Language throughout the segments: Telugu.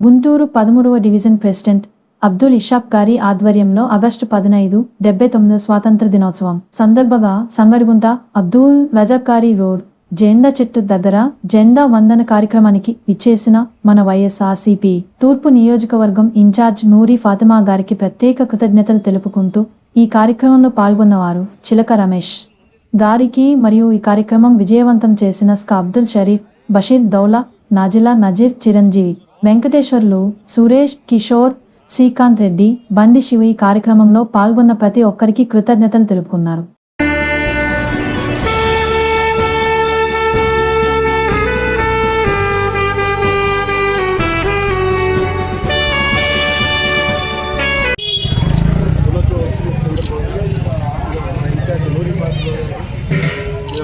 గుంటూరు పదమూడవ డివిజన్ ప్రెసిడెంట్ అబ్దుల్ ఇషాబ్ గారి ఆధ్వర్యంలో ఆగస్టు పదినైదు డెబ్బై తొమ్మిదో స్వాతంత్ర దినోత్సవం సందర్భంగా సంగడిగుంట అబ్దుల్ రజాక్ రోడ్ జెండా చెట్టు దగ్గర జెండా వందన కార్యక్రమానికి విచ్చేసిన మన వైఎస్ఆర్సీపీ తూర్పు నియోజకవర్గం ఇన్ఛార్జ్ నూరి ఫాతిమా గారికి ప్రత్యేక కృతజ్ఞతలు తెలుపుకుంటూ ఈ కార్యక్రమంలో పాల్గొన్నవారు చిలక రమేష్ గారికి మరియు ఈ కార్యక్రమం విజయవంతం చేసిన స్కా అబ్దుల్ షరీఫ్ బషీర్ దౌలా నాజిలా నజీర్ చిరంజీవి. వెంకటేశ్వర్లు సురేష్ కిషోర్ శ్రీకాంత్ రెడ్డి బండి శివ ఈ కార్యక్రమంలో పాల్గొన్న ప్రతి ఒక్కరికి కృతజ్ఞతలు తెలుపుకున్నారు.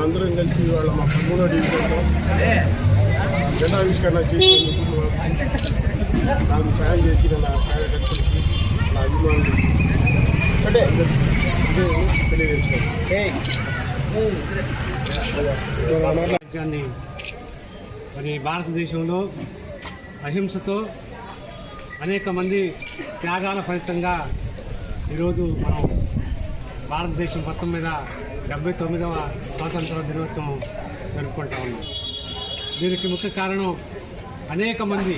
అందరం కలిసి వాళ్ళ మా పదమూడో డివిజన్లో జెండావిష్కరణ చేసినందుకు నాకు సాయం చేసిన నా కార్యకర్తలకి నా తెలియజేసుకుంటాను రాజ్యాన్ని మరి భారతదేశంలో అహింసతో అనేక మంది త్యాగాల ఫలితంగా ఈరోజు మనం భారతదేశం మొత్తం మీద డెబ్బై తొమ్మిదవ స్వాతంత్ర దినోత్సవం జరుపుకుంటా ఉన్నాం. దీనికి ముఖ్య కారణం అనేక మంది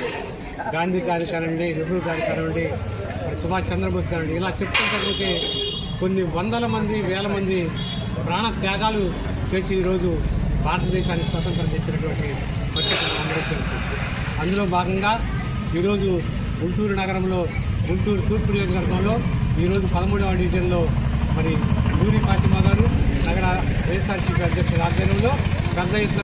గాంధీ గారి కానివ్వండి నెహ్రూ గారి కానివ్వండి సుభాష్ చంద్రబోస్ కానివ్వండి ఇలా చెప్పుకుంటే కొన్ని వందల మంది వేల మంది ప్రాణ త్యాగాలు చేసి ఈరోజు భారతదేశానికి స్వతంత్రం తెచ్చినటువంటి పరిస్థితులు అందులో భాగంగా ఈరోజు గుంటూరు నగరంలో గుంటూరు తూర్పు నియోజకవర్గంలో ఈరోజు పదమూడవ డివిజన్లో మరి నూరి ఫాతిమా గారు నగర వైఎస్ఆర్సీపీ అధ్యక్షుల ఆధ్వర్యంలో పెద్ద ఎత్తున